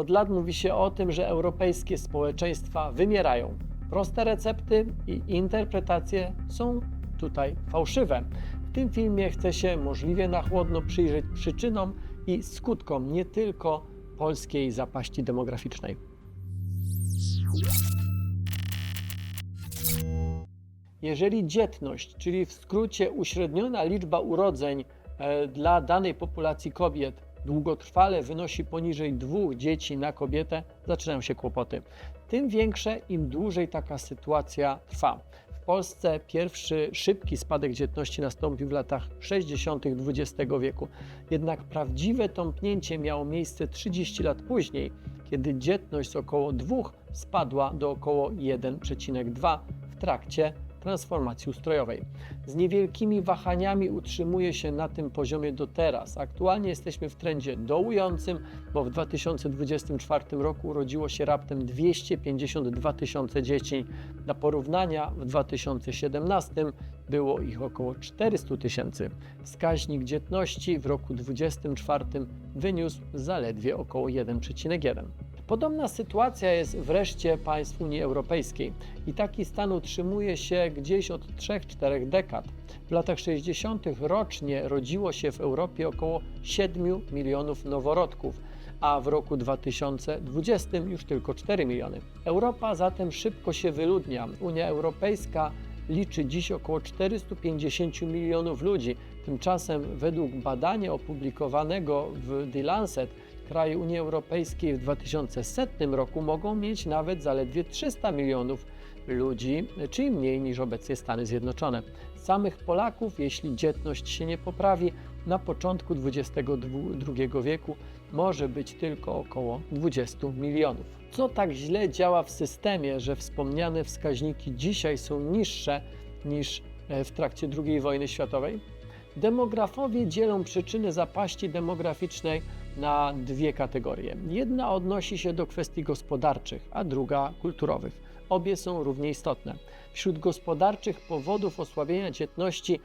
Od lat mówi się o tym, że europejskie społeczeństwa wymierają. Proste recepty i interpretacje są tutaj fałszywe. W tym filmie chcę się możliwie na chłodno przyjrzeć przyczynom i skutkom nie tylko polskiej zapaści demograficznej. Jeżeli dzietność, czyli w skrócie uśredniona liczba urodzeń e, dla danej populacji kobiet długotrwale wynosi poniżej dwóch dzieci na kobietę, zaczynają się kłopoty. Tym większe, im dłużej taka sytuacja trwa. W Polsce pierwszy szybki spadek dzietności nastąpił w latach 60. XX wieku. Jednak prawdziwe tąpnięcie miało miejsce 30 lat później, kiedy dzietność z około 2 spadła do około 1,2 w trakcie transformacji ustrojowej. Z niewielkimi wahaniami utrzymuje się na tym poziomie do teraz. Aktualnie jesteśmy w trendzie dołującym, bo w 2024 roku urodziło się raptem 252 tysiące dzieci. Dla porównania w 2017 było ich około 400 tysięcy. Wskaźnik dzietności w roku 2024 wyniósł zaledwie około 1,1. Podobna sytuacja jest wreszcie państw Unii Europejskiej i taki stan utrzymuje się gdzieś od 3-4 dekad. W latach 60. rocznie rodziło się w Europie około 7 milionów noworodków, a w roku 2020 już tylko 4 miliony. Europa zatem szybko się wyludnia. Unia Europejska liczy dziś około 450 milionów ludzi. Tymczasem według badania opublikowanego w The Lancet kraje Unii Europejskiej w 2100 roku mogą mieć nawet zaledwie 300 milionów ludzi, czyli mniej niż obecnie Stany Zjednoczone. Samych Polaków, jeśli dzietność się nie poprawi, na początku XXI wieku może być tylko około 20 milionów. Co tak źle działa w systemie, że wspomniane wskaźniki dzisiaj są niższe niż e, w trakcie II wojny światowej? Demografowie dzielą przyczyny zapaści demograficznej na dwie kategorie. Jedna odnosi się do kwestii gospodarczych, a druga kulturowych. Obie są równie istotne. Wśród gospodarczych powodów osłabienia dzietności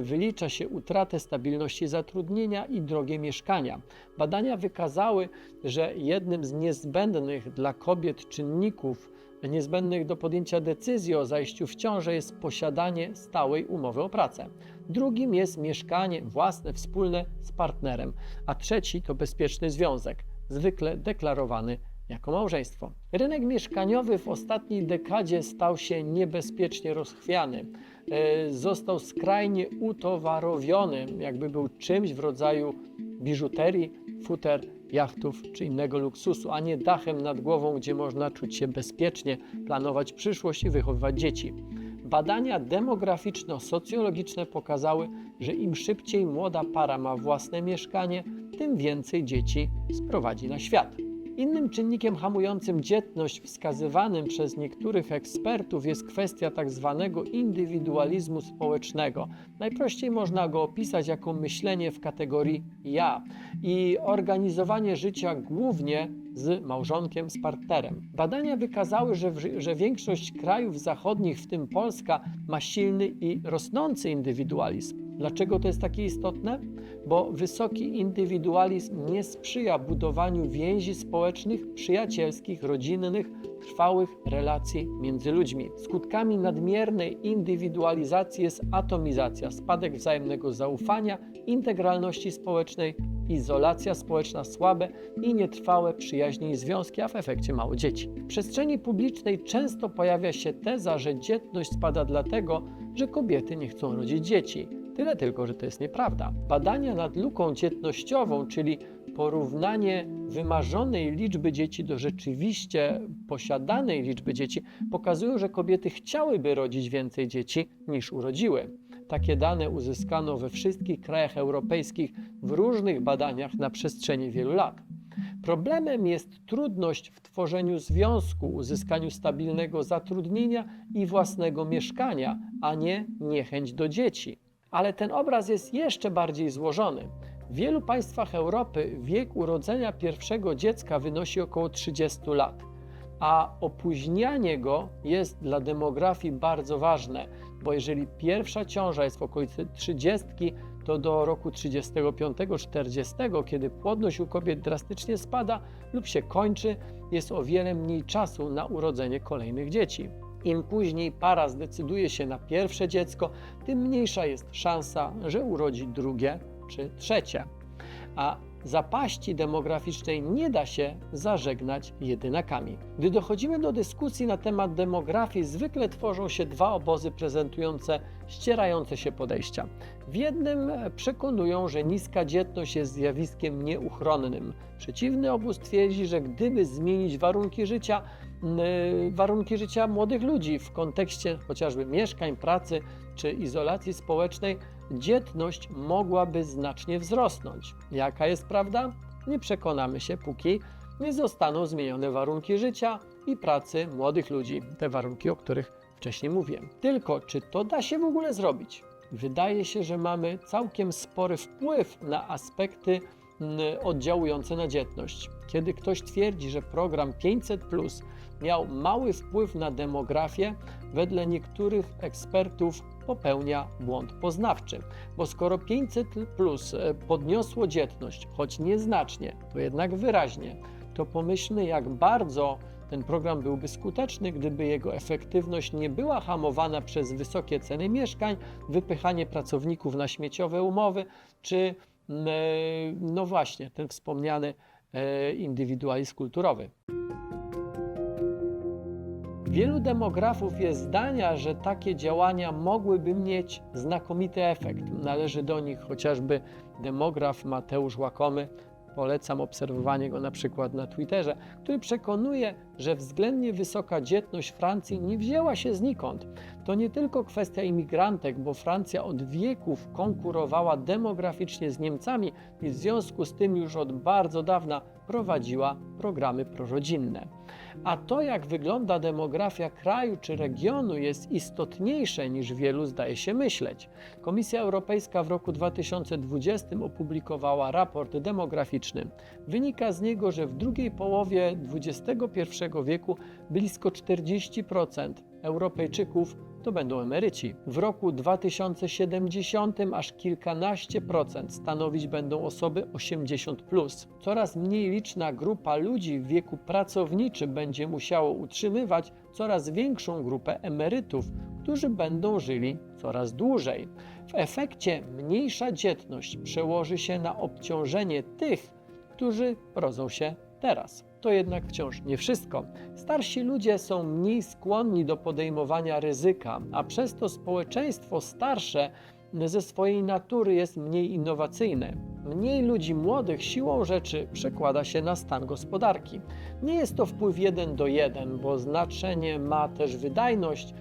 wylicza się utratę stabilności zatrudnienia i drogie mieszkania. Badania wykazały, że jednym z niezbędnych dla kobiet czynników niezbędnych do podjęcia decyzji o zajściu w ciążę jest posiadanie stałej umowy o pracę. Drugim jest mieszkanie własne, wspólne z partnerem, a trzeci to bezpieczny związek, zwykle deklarowany jako małżeństwo. Rynek mieszkaniowy w ostatniej dekadzie stał się niebezpiecznie rozchwiany. E, Został skrajnie utowarowiony, jakby był czymś w rodzaju biżuterii, futer, jachtów czy innego luksusu, a nie dachem nad głową, gdzie można czuć się bezpiecznie, planować przyszłość i wychowywać dzieci. Badania demograficzno-socjologiczne pokazały, że im szybciej młoda para ma własne mieszkanie, tym więcej dzieci sprowadzi na świat. Innym czynnikiem hamującym dzietność wskazywanym przez niektórych ekspertów jest kwestia tak zwanego indywidualizmu społecznego. Najprościej można go opisać jako myślenie w kategorii ja i organizowanie życia głównie z małżonkiem, z partnerem. Badania wykazały, że, że większość krajów zachodnich, w tym Polska, ma silny i rosnący indywidualizm. Dlaczego to jest takie istotne? Bo wysoki indywidualizm nie sprzyja budowaniu więzi społecznych, przyjacielskich, rodzinnych, trwałych relacji między ludźmi. Skutkami nadmiernej indywidualizacji jest atomizacja, spadek wzajemnego zaufania, integralności społecznej, izolacja społeczna, słabe i nietrwałe przyjaźnie i związki, a w efekcie mało dzieci. W przestrzeni publicznej często pojawia się teza, że dzietność spada dlatego, że kobiety nie chcą rodzić dzieci. Tyle tylko, że to jest nieprawda. Badania nad luką dzietnościową, czyli porównanie wymarzonej liczby dzieci do rzeczywiście posiadanej liczby dzieci, pokazują, że kobiety chciałyby rodzić więcej dzieci niż urodziły. Takie dane uzyskano we wszystkich krajach europejskich w różnych badaniach na przestrzeni wielu lat. Problemem jest trudność w tworzeniu związku, uzyskaniu stabilnego zatrudnienia i własnego mieszkania, a nie niechęć do dzieci. Ale ten obraz jest jeszcze bardziej złożony. W wielu państwach Europy wiek urodzenia pierwszego dziecka wynosi około 30 lat, a opóźnianie go jest dla demografii bardzo ważne, bo jeżeli pierwsza ciąża jest w okolicy 30, to do roku 35-40, kiedy płodność u kobiet drastycznie spada lub się kończy, jest o wiele mniej czasu na urodzenie kolejnych dzieci. Im później para zdecyduje się na pierwsze dziecko, tym mniejsza jest szansa, że urodzi drugie czy trzecie. A zapaści demograficznej nie da się zażegnać jedynakami. Gdy dochodzimy do dyskusji na temat demografii, zwykle tworzą się dwa obozy prezentujące ścierające się podejścia. W jednym przekonują, że niska dzietność jest zjawiskiem nieuchronnym. Przeciwny obóz twierdzi, że gdyby zmienić warunki życia, warunki życia młodych ludzi w kontekście chociażby mieszkań, pracy czy izolacji społecznej, dzietność mogłaby znacznie wzrosnąć. Jaka jest prawda? Nie przekonamy się, póki nie zostaną zmienione warunki życia i pracy młodych ludzi, te warunki, o których wcześniej mówiłem. Tylko czy to da się w ogóle zrobić? Wydaje się, że mamy całkiem spory wpływ na aspekty oddziałujące na dzietność. Kiedy ktoś twierdzi, że program 500 miał mały wpływ na demografię, wedle niektórych ekspertów popełnia błąd poznawczy. Bo skoro 500 plus e, podniosło dzietność, choć nieznacznie, to jednak wyraźnie, to pomyślmy, jak bardzo ten program byłby skuteczny, gdyby jego efektywność nie była hamowana przez wysokie ceny mieszkań, wypychanie pracowników na śmieciowe umowy, czy mm, e, no właśnie ten wspomniany e, indywidualizm kulturowy. Wielu demografów jest zdania, że takie działania mogłyby mieć znakomity efekt. Należy do nich chociażby demograf Mateusz Łakomy, polecam obserwowanie go na przykład na Twitterze, który przekonuje, że względnie wysoka dzietność Francji nie wzięła się znikąd. To nie tylko kwestia imigrantek, bo Francja od wieków konkurowała demograficznie z Niemcami i w związku z tym już od bardzo dawna prowadziła programy prorodzinne. A to, jak wygląda demografia kraju czy regionu, jest istotniejsze niż wielu zdaje się myśleć. Komisja Europejska w roku 2020 opublikowała raport demograficzny. Wynika z niego, że w drugiej połowie XXI wieku blisko 40% Europejczyków to będą emeryci. W roku 2070 aż kilkanaście procent stanowić będą osoby 80. Plus. Coraz mniej liczna grupa ludzi w wieku pracowniczym będzie musiało utrzymywać coraz większą grupę emerytów, którzy będą żyli coraz dłużej. W efekcie mniejsza dzietność przełoży się na obciążenie tych, którzy rodzą się teraz to jednak wciąż nie wszystko. Starsi ludzie są mniej skłonni do podejmowania ryzyka, a przez to społeczeństwo starsze ze swojej natury jest mniej innowacyjne. Mniej ludzi młodych siłą rzeczy przekłada się na stan gospodarki. Nie jest to wpływ jeden do jeden, bo znaczenie ma też wydajność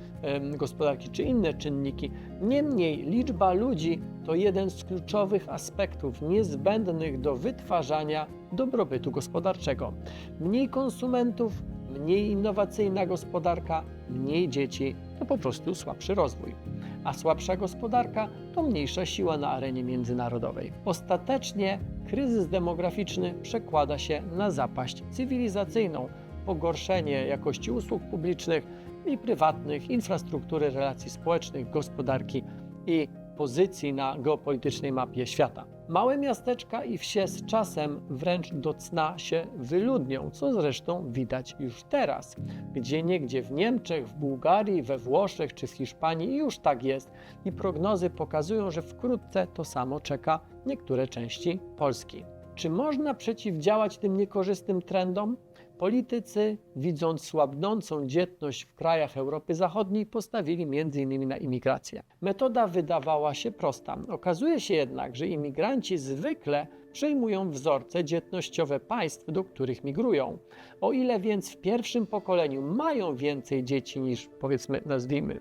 gospodarki czy inne czynniki. Niemniej liczba ludzi to jeden z kluczowych aspektów niezbędnych do wytwarzania dobrobytu gospodarczego. Mniej konsumentów, mniej innowacyjna gospodarka, mniej dzieci to po prostu słabszy rozwój. A słabsza gospodarka to mniejsza siła na arenie międzynarodowej. Ostatecznie kryzys demograficzny przekłada się na zapaść cywilizacyjną, pogorszenie jakości usług publicznych i prywatnych, infrastruktury relacji społecznych, gospodarki i pozycji na geopolitycznej mapie świata. Małe miasteczka i wsie z czasem wręcz do cna się wyludnią, co zresztą widać już teraz. Gdzie niegdzie w Niemczech, w Bułgarii, we Włoszech czy w Hiszpanii już tak jest i prognozy pokazują, że wkrótce to samo czeka niektóre części Polski. Czy można przeciwdziałać tym niekorzystnym trendom? Politycy, widząc słabnącą dzietność w krajach Europy Zachodniej, postawili m.in. na imigrację. Metoda wydawała się prosta. Okazuje się jednak, że imigranci zwykle przejmują wzorce dzietnościowe państw, do których migrują. O ile więc w pierwszym pokoleniu mają więcej dzieci niż, powiedzmy, nazwijmy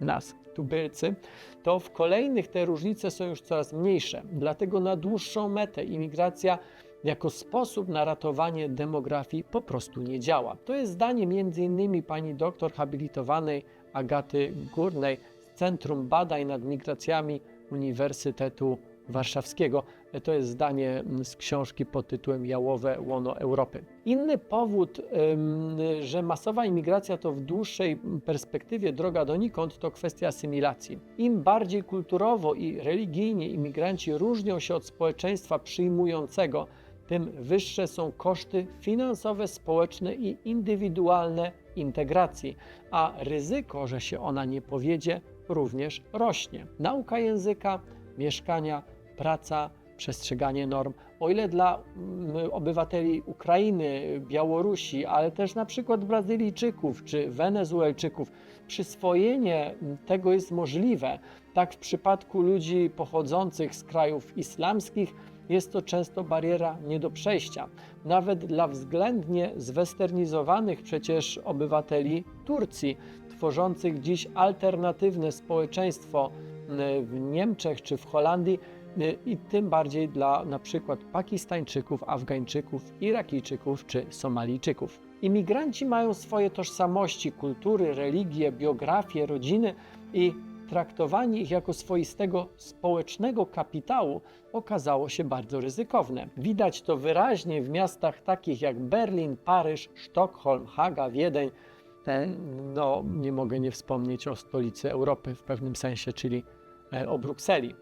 nas, tubylcy, to w kolejnych te różnice są już coraz mniejsze. Dlatego na dłuższą metę imigracja jako sposób na ratowanie demografii po prostu nie działa. To jest zdanie m.in. pani doktor habilitowanej Agaty Górnej z Centrum Badań nad Migracjami Uniwersytetu Warszawskiego. To jest zdanie mm, z książki pod tytułem Jałowe łono Europy. Inny powód, że masowa imigracja to w dłuższej perspektywie droga donikąd, to kwestia asymilacji. Im bardziej kulturowo i religijnie imigranci różnią się od społeczeństwa przyjmującego, tym wyższe są koszty finansowe, społeczne i indywidualne integracji, a ryzyko, że się ona nie powiedzie, również rośnie. Nauka języka, mieszkania, praca, przestrzeganie norm. O ile dla mm, obywateli Ukrainy, Białorusi, ale też na przykład Brazylijczyków czy Wenezuelczyków przyswojenie tego jest możliwe, tak w przypadku ludzi pochodzących z krajów islamskich jest to często bariera nie do przejścia. Nawet dla względnie zwesternizowanych przecież obywateli Turcji, tworzących dziś alternatywne społeczeństwo y, w Niemczech czy w Holandii, y, i tym bardziej dla na przykład Pakistańczyków, Afgańczyków, Irakijczyków czy Somalijczyków. Imigranci mają swoje tożsamości, kultury, religie, biografie, rodziny i traktowanie ich jako swoistego społecznego kapitału okazało się bardzo ryzykowne. Widać to wyraźnie w miastach takich jak Berlin, Paryż, Sztokholm, Haga, Wiedeń. No, nie mogę nie wspomnieć o stolicy Europy w pewnym sensie, czyli e, o Brukseli.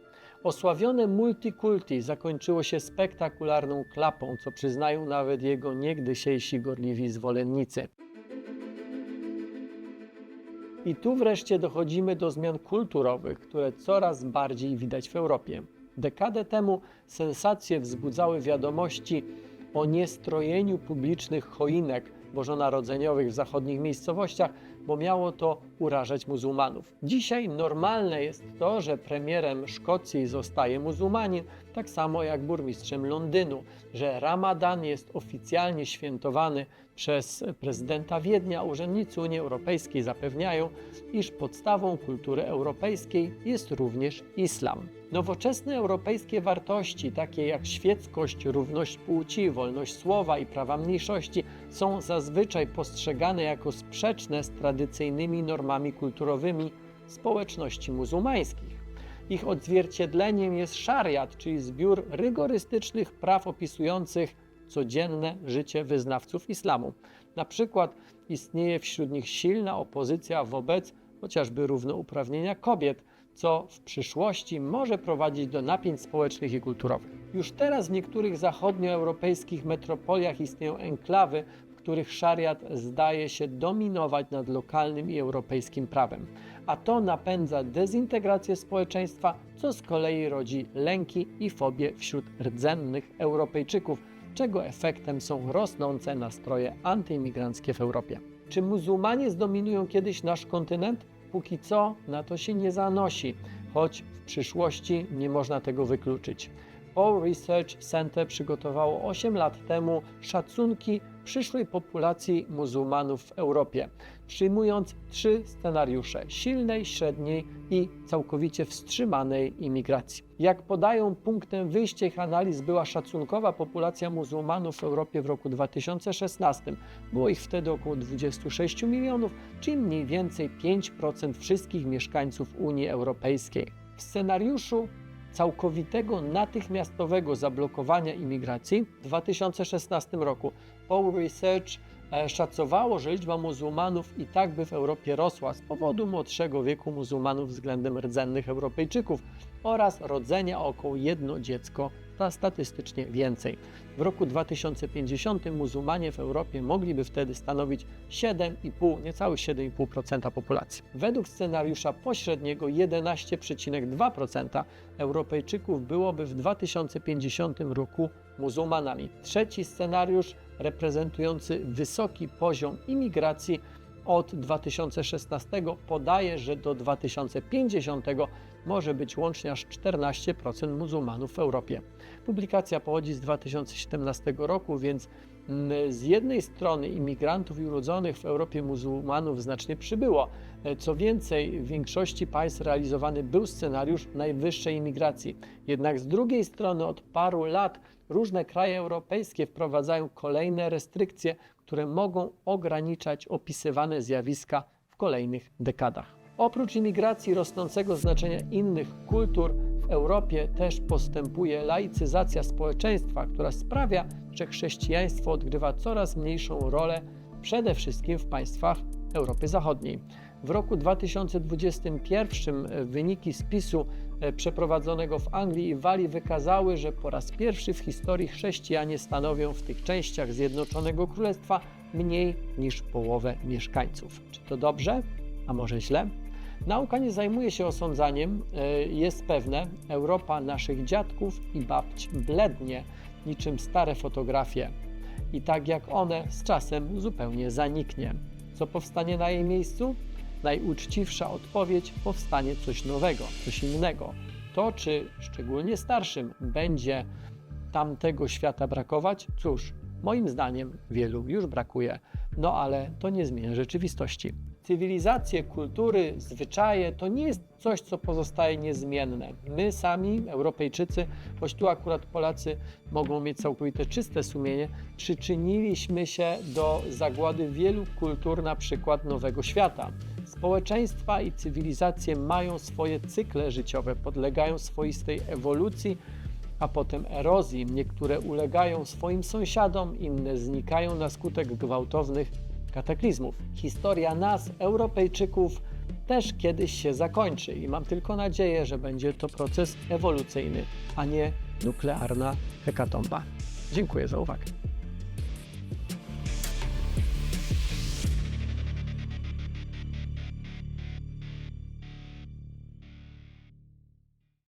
Osławione multikulti zakończyło się spektakularną klapą, co przyznają nawet jego niegdysiejsi gorliwi zwolennicy. I tu wreszcie dochodzimy do zmian kulturowych, które coraz bardziej widać w Europie. Dekadę temu sensacje wzbudzały wiadomości o niestrojeniu publicznych choinek bożonarodzeniowych w zachodnich miejscowościach, bo miało to urażać muzułmanów. Dzisiaj normalne jest to, że premierem Szkocji zostaje muzułmanin, tak samo jak burmistrzem Londynu, że Ramadan jest oficjalnie świętowany przez prezydenta Wiednia. Urzędnicy Unii Europejskiej zapewniają, iż podstawą kultury europejskiej jest również islam. Nowoczesne europejskie wartości, takie jak świeckość, równość płci, wolność słowa i prawa mniejszości, są zazwyczaj postrzegane jako sprzeczne z tradycyjnymi normami kulturowymi społeczności muzułmańskich. Ich odzwierciedleniem jest szariat, czyli zbiór rygorystycznych praw opisujących codzienne życie wyznawców islamu. Na przykład istnieje wśród nich silna opozycja wobec chociażby równouprawnienia kobiet, co w przyszłości może prowadzić do napięć społecznych i kulturowych. Już teraz w niektórych zachodnioeuropejskich metropoliach istnieją enklawy, których szariat zdaje się dominować nad lokalnym i europejskim prawem, a to napędza dezintegrację społeczeństwa, co z kolei rodzi lęki i fobie wśród rdzennych Europejczyków, czego efektem są rosnące nastroje antyimigranckie w Europie. Czy muzułmanie zdominują kiedyś nasz kontynent? Póki co na to się nie zanosi, choć w przyszłości nie można tego wykluczyć. Paul Research Center przygotowało 8 lat temu szacunki przyszłej populacji muzułmanów w Europie, przyjmując trzy scenariusze silnej, średniej i całkowicie wstrzymanej imigracji. Jak podają, punktem wyjścia ich analiz była szacunkowa populacja muzułmanów w Europie w roku 2016. Było ich wtedy około 26 milionów, czyli mniej więcej 5% wszystkich mieszkańców Unii Europejskiej. W scenariuszu całkowitego natychmiastowego zablokowania imigracji w 2016 roku. Pew Research e, szacowało, że liczba muzułmanów i tak by w Europie rosła z powodu młodszego wieku muzułmanów względem rdzennych Europejczyków oraz rodzenia około jedno dziecko, statystycznie więcej. W roku 2050 muzułmanie w Europie mogliby wtedy stanowić 7,5, niecałe 7,5% populacji. Według scenariusza pośredniego 11,2% Europejczyków byłoby w 2050 roku muzułmanami. Trzeci scenariusz reprezentujący wysoki poziom imigracji od 2016 podaje, że do 2050 może być łącznie aż 14% muzułmanów w Europie. Publikacja pochodzi z 2017 roku, więc mm, z jednej strony imigrantów i urodzonych w Europie muzułmanów znacznie przybyło. Co więcej, w większości państw realizowany był scenariusz najwyższej imigracji. Jednak z drugiej strony od paru lat różne kraje europejskie wprowadzają kolejne restrykcje, które mogą ograniczać opisywane zjawiska w kolejnych dekadach. Oprócz imigracji rosnącego znaczenia innych kultur, w Europie też postępuje laicyzacja społeczeństwa, która sprawia, że chrześcijaństwo odgrywa coraz mniejszą rolę, przede wszystkim w państwach Europy Zachodniej. W roku 2021 wyniki spisu e, przeprowadzonego w Anglii i Walii wykazały, że po raz pierwszy w historii chrześcijanie stanowią w tych częściach Zjednoczonego Królestwa mniej niż połowę mieszkańców. Czy to dobrze? A może źle? Nauka nie zajmuje się osądzaniem. E, Jest pewne, Europa naszych dziadków i babć blednie niczym stare fotografie. I tak jak one, z czasem zupełnie zaniknie. Co powstanie na jej miejscu? Najuczciwsza odpowiedź powstanie coś nowego, coś innego. To, czy szczególnie starszym będzie tamtego świata brakować? Cóż, moim zdaniem wielu już brakuje. No ale to nie zmienia rzeczywistości. Cywilizacje, kultury, zwyczaje to nie jest coś, co pozostaje niezmienne. My sami, Europejczycy, choć tu akurat Polacy mogą mieć całkowite czyste sumienie, przyczyniliśmy się do zagłady wielu kultur, na przykład Nowego Świata. Społeczeństwa i cywilizacje mają swoje cykle życiowe, podlegają swoistej ewolucji, a potem erozji. Niektóre ulegają swoim sąsiadom, inne znikają na skutek gwałtownych kataklizmów. Historia nas, Europejczyków, też kiedyś się zakończy i mam tylko nadzieję, że będzie to proces ewolucyjny, a nie nuklearna hekatomba. Dziękuję za uwagę.